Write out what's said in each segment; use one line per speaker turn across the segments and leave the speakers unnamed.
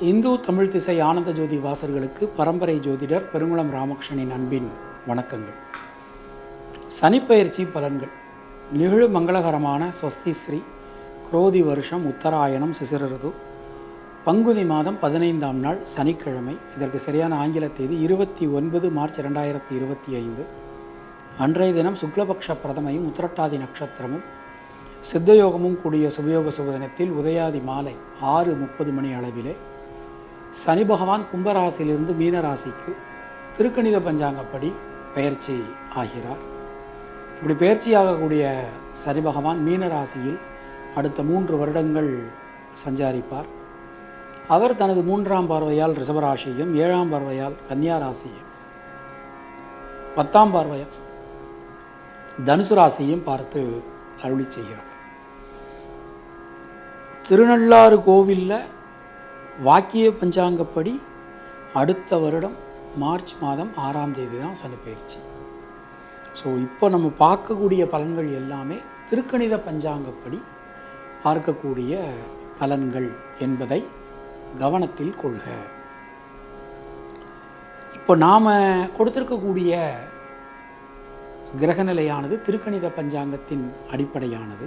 இந்து தமிழ் திசை ஆனந்த ஜோதி வாசர்களுக்கு பரம்பரை ஜோதிடர் பெருங்குளம் ராமகிருஷ்ணனின் அன்பின் வணக்கங்கள். சனிப்பெயர்ச்சி பலன்கள். நிகழு மங்களகரமான ஸ்வஸ்தி ஸ்ரீ குரோதி வருஷம் உத்தராயணம் சிசிரது பங்குனி மாதம் பதினைந்தாம் நாள் சனிக்கிழமை. இதற்கு சரியான ஆங்கில தேதி இருபத்தி ஒன்பது மார்ச் ரெண்டாயிரத்தி இருபத்தி ஐந்து. அன்றைய தினம் சுக்லபக்ஷ பிரதமையும் உத்திரட்டாதி நட்சத்திரமும் சித்தயோகமும் கூடிய சுபயோக சுபதினத்தில் உதயாதி மாலை ஆறு முப்பது மணி அளவிலே சனி பகவான் கும்பராசியிலிருந்து மீனராசிக்கு திருக்கணித பஞ்சாங்கப்படி பெயர்ச்சி ஆகிறார். இப்படி பயிற்சியாகக்கூடிய சனி பகவான் மீனராசியில் அடுத்த மூன்று வருடங்கள் சஞ்சாரிப்பார். அவர் தனது மூன்றாம் பார்வையால் ரிஷபராசியையும் ஏழாம் பார்வையால் கன்னியா ராசியையும் பத்தாம் பார்வையால் தனுசு ராசியையும் பார்த்து அருளி செய்கிறார். திருநள்ளாறு கோவிலில் வாக்கிய பஞ்சாங்கப்படி அடுத்த வருடம் மார்ச் மாதம் ஆறாம் தேதி தான் சனி பயிற்சி. ஸோ இப்போ நம்ம பார்க்கக்கூடிய பலன்கள் எல்லாமே திருக்கணித பஞ்சாங்கப்படி பார்க்கக்கூடிய பலன்கள் என்பதை கவனத்தில் கொள்க. இப்போ நாம் கொடுத்திருக்கக்கூடிய கிரகநிலையானது திருக்கணித பஞ்சாங்கத்தின் அடிப்படையானது.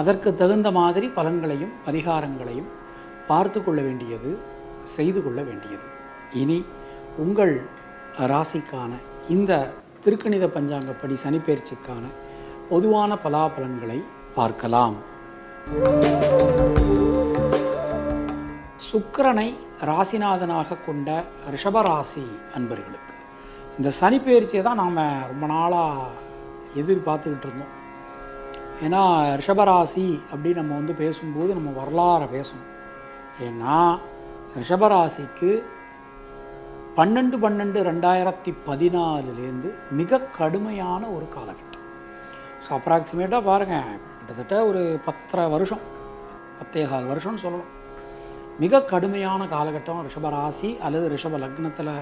அதற்கு தகுந்த மாதிரி பலன்களையும் பரிகாரங்களையும் பார்த்து கொள்ள வேண்டியது செய்து கொள்ள வேண்டியது. இனி உங்கள் ராசிக்கான இந்த திருக்கணித பஞ்சாங்கப்படி சனிப்பெயர்ச்சிக்கான பொதுவான பலாபலன்களை பார்க்கலாம். சுக்கரனை ராசிநாதனாக கொண்ட ரிஷபராசி அன்பர்களுக்கு இந்த சனிப்பெயர்ச்சியை தான் நாம் ரொம்ப நாளாக எதிர்பார்த்துக்கிட்டு இருந்தோம். ஏன்னா ரிஷபராசி அப்படின்னு நம்ம வந்து பேசும்போது நம்ம வரலாறை பேசணும். ஏன்னா ரிஷபராசிக்கு பன்னெண்டு பன்னெண்டு ரெண்டாயிரத்தி பதினாலுலேருந்து மிக கடுமையான ஒரு காலகட்டம். ஸோ அப்ராக்சிமேட்டாக பாருங்கள் கிட்டத்தட்ட ஒரு பத்தரை வருஷம் பத்தேகால் வருஷம்னு சொல்லலாம் மிக கடுமையான காலகட்டம் ரிஷபராசி அல்லது ரிஷப லக்னத்தில்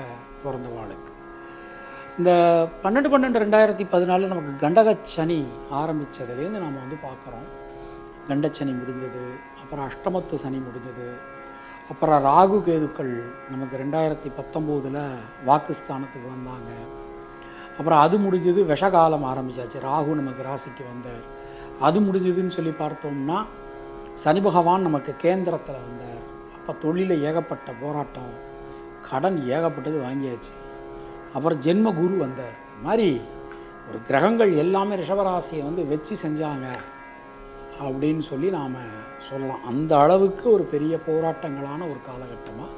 பிறந்தவாளுக்கு. இந்த பன்னெண்டு பன்னெண்டு ரெண்டாயிரத்தி பதினாலில் நமக்கு கண்டகச்சனி ஆரம்பித்ததுலேருந்து நாம் வந்து பார்க்குறோம். கண்டச்சனி முடிஞ்சது அப்புறம் அஷ்டமத்து சனி முடிஞ்சது அப்புறம் ராகு கேதுக்கள் நமக்கு ரெண்டாயிரத்தி பத்தொம்போதில் வாக்குஸ்தானத்துக்கு வந்தாங்க. அப்புறம் அது முடிஞ்சது விஷகாலம் ஆரம்பிச்சாச்சு. ராகு நமக்கு ராசிக்கு வந்தார். அது முடிஞ்சதுன்னு சொல்லி பார்த்தோம்னா சனி பகவான் நமக்கு கேந்திரத்தில் வந்தார். அப்போ தொழிலில் ஏகப்பட்ட போராட்டம் கடன் ஏகப்பட்டது வாங்கியாச்சு. அப்புறம் ஜென்ம குரு வந்தார் இது மாதிரி ஒரு கிரகங்கள் எல்லாமே ரிஷபராசியை வந்து வச்சு செஞ்சாங்க அப்படின்னு சொல்லி நாம் சொல்லலாம். அந்த அளவுக்கு ஒரு பெரிய போராட்டங்களான ஒரு காலகட்டமாக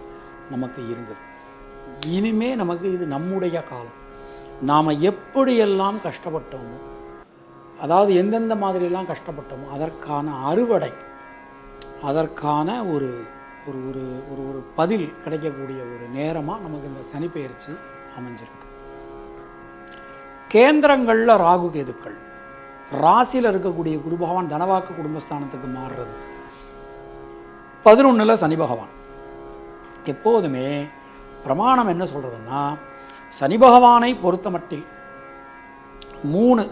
நமக்கு இருந்தது. இனிமே நமக்கு இது நம்முடைய காலம். நாம் எப்படியெல்லாம் கஷ்டப்பட்டோமோ அதாவது எந்தெந்த மாதிரியெல்லாம் கஷ்டப்பட்டோமோ அதற்கான அறுவடை அதற்கான ஒரு ஒரு ஒரு ஒரு ஒரு பதில் கிடைக்கக்கூடிய ஒரு நேரமாக நமக்கு இந்த சனிப்பெயர்ச்சி அமைஞ்சிருக்கு. கேந்திரங்களில் ராகு கேதுக்கள். ராசியில் இருக்கக்கூடிய குரு பகவான் தனவாக்கு குடும்பஸ்தானத்துக்கு மாறுறது. பதினொன்றில் சனி பகவான். எப்போதுமே பிரமாணம் என்ன சொல்கிறதுன்னா சனி பகவானை பொறுத்த மட்டில் மூணு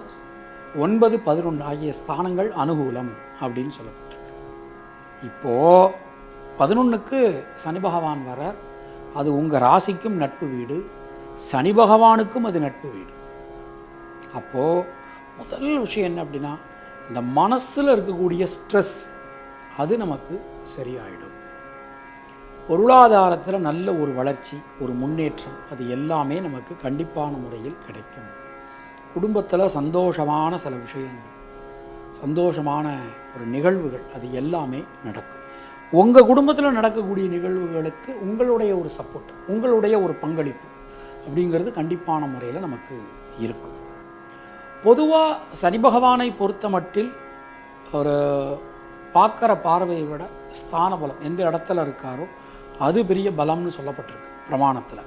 ஒன்பது பதினொன்று ஆகிய ஸ்தானங்கள் அனுகூலம் அப்படின்னு சொல்லப்பட்டிருக்கு. இப்போது பதினொன்றுக்கு சனி பகவான் வரார் அது உங்கள் ராசிக்கும் நட்பு வீடு. சனி பகவானுக்கும் அது நட்பு வீடு. அப்போது முதல் விஷயம் என்ன அப்படின்னா இந்த மனசில் இருக்கக்கூடிய ஸ்ட்ரெஸ் அது நமக்கு சரியாயிடும். பொருளாதாரத்தில் நல்ல ஒரு வளர்ச்சி ஒரு முன்னேற்றம் அது எல்லாமே நமக்கு கண்டிப்பான முறையில் கிடைக்கும். குடும்பத்தில் சந்தோஷமான சில விஷயங்கள் சந்தோஷமான ஒரு நிகழ்வுகள் அது எல்லாமே நடக்கும். உங்கள் குடும்பத்தில் நடக்கக்கூடிய நிகழ்வுகளுக்கு உங்களுடைய ஒரு சப்போர்ட் உங்களுடைய ஒரு பங்களிப்பு. அப்படிங்கிறது கண்டிப்பான முறையில் நமக்கு இருக்கும். பொதுவாக சனி பகவானை பொறுத்த மட்டில் ஒரு பார்க்குற பார்வையை விட ஸ்தான பலம் எந்த இடத்துல இருக்காரோ அது பெரிய பலம்னு சொல்லப்பட்டிருக்கு பிரமாணத்தில்.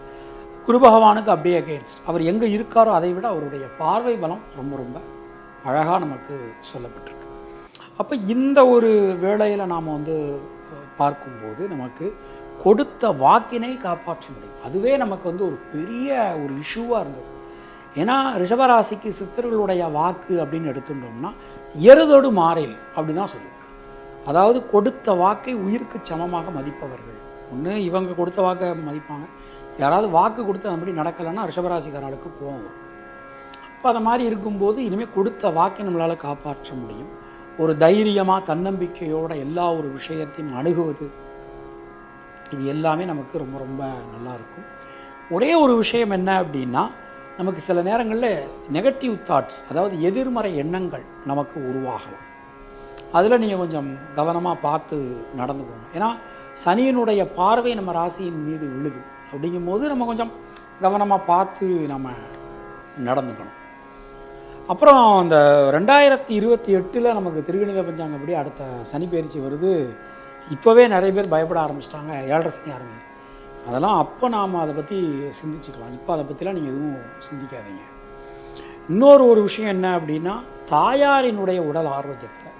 குரு பகவானுக்கு அப்படியே அகேன்ஸ்ட் அவர் எங்கே இருக்காரோ அதை விட அவருடைய பார்வை பலம் ரொம்ப ரொம்ப அழகாக நமக்கு சொல்லப்பட்டிருக்கு. அப்போ இந்த ஒரு வேளையில் நாம் வந்து பார்க்கும்போது நமக்கு கொடுத்த வாக்கினை காப்பாற்ற முடியும். அதுவே நமக்கு வந்து ஒரு பெரிய ஒரு இஷ்யூவாக இருந்தது. ஏன்னா ரிஷபராசிக்கு சித்தர்களுடைய வாக்கு அப்படின்னு எடுத்துட்டோம்னா எருதோடு மாறில் அப்படி தான் சொல்லுவோம். அதாவது கொடுத்த வாக்கை உயிருக்கு சமமாக மதிப்பவர்கள். ஒன்று இவங்க கொடுத்த வாக்கை மதிப்பாங்க. யாராவது வாக்கு கொடுத்து அதுபடி நடக்கலைன்னா ரிஷபராசிக்காரர்களுக்கு போகும் அப்போ அதை மாதிரி இருக்கும்போது இனிமேல் கொடுத்த வாக்கை நம்மளால் காப்பாற்ற முடியும். ஒரு தைரியமாக தன்னம்பிக்கையோட எல்லா ஒரு விஷயத்தையும் அணுகுவது இது எல்லாமே நமக்கு ரொம்ப ரொம்ப நல்லா இருக்கும் ஒரே ஒரு விஷயம் என்ன அப்படின்னா நமக்கு சில நேரங்களில் நெகட்டிவ் தாட்ஸ் அதாவது எதிர்மறை எண்ணங்கள் நமக்கு உருவாகலாம். அதில் நீங்கள் கொஞ்சம் கவனமாக பார்த்து நடந்துக்கணும் ஏன்னா சனியினுடைய பார்வை நம்ம ராசியின் மீது விழுது. அப்படிங்கும்போது நம்ம கொஞ்சம் கவனமாக பார்த்து நம்ம நடந்துக்கணும். அப்புறம் அந்த ரெண்டாயிரத்தி இருபத்தி எட்டில் நமக்கு திருகணித பஞ்சாங்கப்படி அடுத்த சனி பயிற்சி வருது. இப்போவே நிறைய பேர் பயப்பட ஆரம்பிச்சிட்டாங்க ஏழரை சனி ஆரம்பிச்சு அதெல்லாம் அப்போ நாம் அதை பற்றி சிந்திச்சுக்கலாம். இப்போ அதை பற்றிலாம் நீங்கள் எதுவும் சிந்திக்காதீங்க. இன்னொரு ஒரு விஷயம் என்ன அப்படின்னா தாயாரினுடைய உடல் ஆரோக்கியத்தில்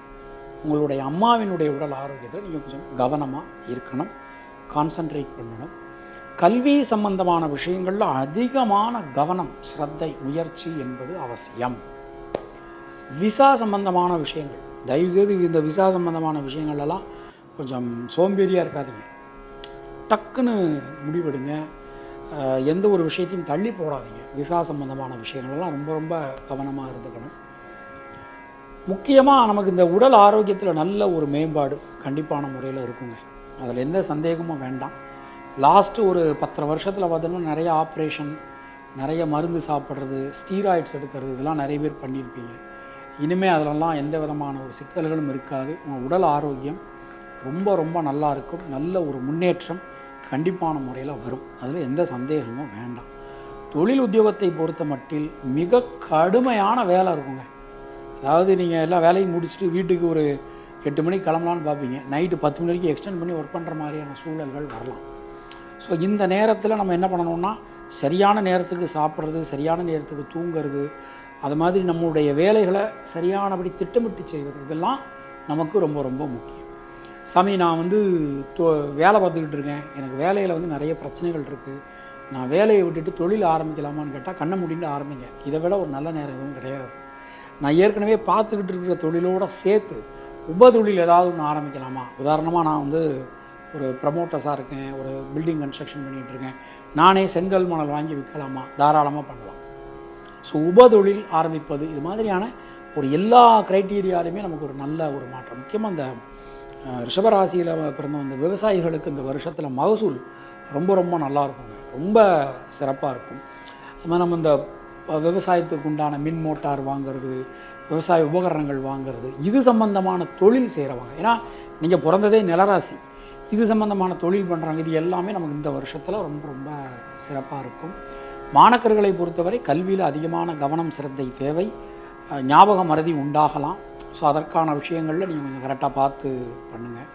உங்களுடைய அம்மாவினுடைய உடல் ஆரோக்கியத்தில் நீங்கள் கொஞ்சம் கவனமாக இருக்கணும் கான்சன்ட்ரேட் பண்ணணும். கல்வி சம்பந்தமான விஷயங்களில் அதிகமான கவனம் ஸ்ரத்தை முயற்சி என்பது அவசியம். விசா சம்பந்தமான விஷயங்கள் தயவுசெய்து இந்த விசா சம்பந்தமான விஷயங்கள்லாம் கொஞ்சம் சோம்பேறியாக இருக்காதீங்க. டக்குன்னு முடிவெடுங்க. எந்த ஒரு விஷயத்தையும் தள்ளி போடாதீங்க. விசா சம்பந்தமான விஷயங்கள்லாம் ரொம்ப ரொம்ப கவனமாக இருந்துக்கணும். முக்கியமாக நமக்கு இந்த உடல் ஆரோக்கியத்தில் நல்ல ஒரு மேம்பாடு கண்டிப்பான முறையில் இருக்குங்க. அதில் எந்த சந்தேகமும் வேண்டாம். லாஸ்ட்டு ஒரு பத்தரை வருஷத்தில் பார்த்தோம்னா நிறைய ஆப்ரேஷன் நிறைய மருந்து சாப்பிட்றது ஸ்டீராய்ட்ஸ் எடுக்கிறது இதெல்லாம் நிறைய பேர் பண்ணியிருப்பீங்க. இனிமேல் அதிலெல்லாம் எந்த விதமான ஒரு சிக்கல்களும் இருக்காது. உங்கள் உடல் ஆரோக்கியம் ரொம்ப ரொம்ப நல்லா இருக்கும் நல்ல ஒரு முன்னேற்றம் கண்டிப்பான முறையில் வரும். அதில் எந்த சந்தேகமும் வேண்டாம். தொழில் உத்தியோகத்தை பொறுத்த மட்டில் மிக கடுமையான வேலை இருக்குங்க. அதாவது நீங்கள் எல்லா வேலையும் முடிச்சுட்டு வீட்டுக்கு ஒரு எட்டு மணிக்கு கிளம்பலான்னு பார்ப்பீங்க நைட்டு பத்து மணி வரைக்கும் எக்ஸ்டெண்ட் பண்ணி ஒர்க் பண்ணுற மாதிரியான சூழல்கள் வரலாம். ஸோ இந்த நேரத்தில் நம்ம என்ன பண்ணணும்னா சரியான நேரத்துக்கு சாப்பிட்றது சரியான நேரத்துக்கு தூங்குறது அது மாதிரி நம்மளுடைய வேலைகளை சரியானபடி திட்டமிட்டு செய்வது இதெல்லாம் நமக்கு ரொம்ப ரொம்ப முக்கியம். சாமி நான் வந்து தொ வேலை பார்த்துக்கிட்டு இருக்கேன். எனக்கு வேலையில் வந்து நிறைய பிரச்சனைகள் இருக்குது நான் வேலையை விட்டுட்டு தொழில் ஆரம்பிக்கலாமான்னு கேட்டால் கண்ணை மூடிட்டு ஆரம்பிங்க. இதை விட ஒரு நல்ல நேரம் எதுவும் கிடையாது. நான் ஏற்கனவே பார்த்துக்கிட்டு இருக்கிற தொழிலோடு சேர்த்து உபதொழில் ஏதாவது ஒன்று ஆரம்பிக்கலாமா? உதாரணமாக நான் வந்து ஒரு ப்ரமோட்டர்ஸாக இருக்கேன் ஒரு பில்டிங் கன்ஸ்ட்ரக்ஷன் பண்ணிகிட்டு இருக்கேன். நானே செங்கல் மணல் வாங்கி விற்கலாமா? தாராளமாக பண்ணலாம். ஸோ உபதொழில் ஆரம்பிப்பது இது மாதிரியான ஒரு எல்லா க்ரைட்டீரியாலையுமே நமக்கு ஒரு நல்ல ஒரு மாற்றம். முக்கியமாக இந்த ரிஷபராசியில் பிறந்த அந்த விவசாயிகளுக்கு இந்த வருஷத்தில் மகசூல் ரொம்ப ரொம்ப நல்லா இருக்குங்க. ரொம்ப சிறப்பாக இருக்கும். அது மாதிரி நம்ம இந்த விவசாயத்துக்கு உண்டான மின் மோட்டார் வாங்குறது விவசாய உபகரணங்கள் வாங்குறது இது சம்பந்தமான தொழில் செய்கிறவங்க ஏன்னா நீங்கள் பிறந்ததே நிலராசி. இது சம்பந்தமான தொழில் பண்ணுறாங்க இது எல்லாமே நமக்கு இந்த வருஷத்தில் ரொம்ப ரொம்ப சிறப்பாக இருக்கும். மாணக்கர்களை பொறுத்தவரை கல்வியில் அதிகமான கவனம் சிரத்தை தேவை. ஞாபக மறதி உண்டாகலாம். ஸோ அதற்கான விஷயங்களில் நீங்கள் கொஞ்சம் கரெக்டாக பார்த்து பண்ணுங்கள்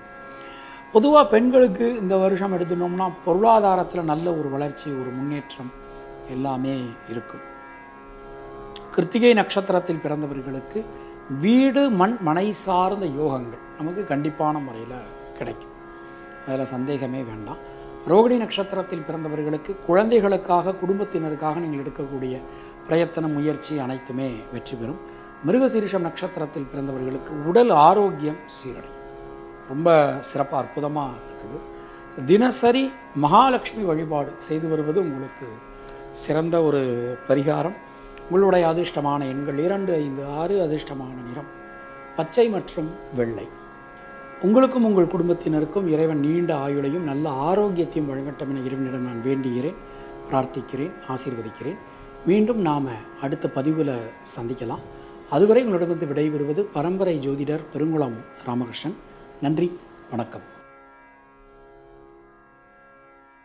பொதுவாக பெண்களுக்கு இந்த வருஷம் எடுத்துட்டோம்னா பொருளாதாரத்தில் நல்ல ஒரு வளர்ச்சி ஒரு முன்னேற்றம் எல்லாமே இருக்கும். கிருத்திகை நட்சத்திரத்தில் பிறந்தவர்களுக்கு வீடு மண் மனை சார்ந்த யோகங்கள் நமக்கு கண்டிப்பான முறையில் கிடைக்கும். அதில் சந்தேகமே வேண்டாம். ரோகிணி நட்சத்திரத்தில் பிறந்தவர்களுக்கு குழந்தைகளுக்காக குடும்பத்தினருக்காக நீங்கள் எடுக்கக்கூடிய பிரயத்தன முயற்சி அனைத்துமே வெற்றி பெறும். மிருகசீரிஷம் நட்சத்திரத்தில் பிறந்தவர்களுக்கு உடல் ஆரோக்கியம் சீரடையும். ரொம்ப சிறப்பாக அற்புதமாக இருக்குது. தினசரி மகாலட்சுமி வழிபாடு செய்து வருவது உங்களுக்கு சிறந்த ஒரு பரிகாரம். உங்களுடைய அதிர்ஷ்டமான எண்கள் இரண்டு ஐந்து ஆறு அதிர்ஷ்டமான நிறம் பச்சை மற்றும் வெள்ளை. உங்களுக்கும் உங்கள் குடும்பத்தினருக்கும் இறைவன் நீண்ட ஆயுளையும் நல்ல ஆரோக்கியத்தையும் வழங்கட்டும் என இறைவனிடம் நான் வேண்டுகிறேன் பிரார்த்திக்கிறேன் ஆசீர்வதிக்கிறேன். மீண்டும் நாம் அடுத்த பதிவில் சந்திக்கலாம். அதுவரை உங்களிடமிருந்து விடைபெறுவது பரம்பரை ஜோதிடர் பெருங்குளம் ராமகிருஷ்ணன். நன்றி வணக்கம்.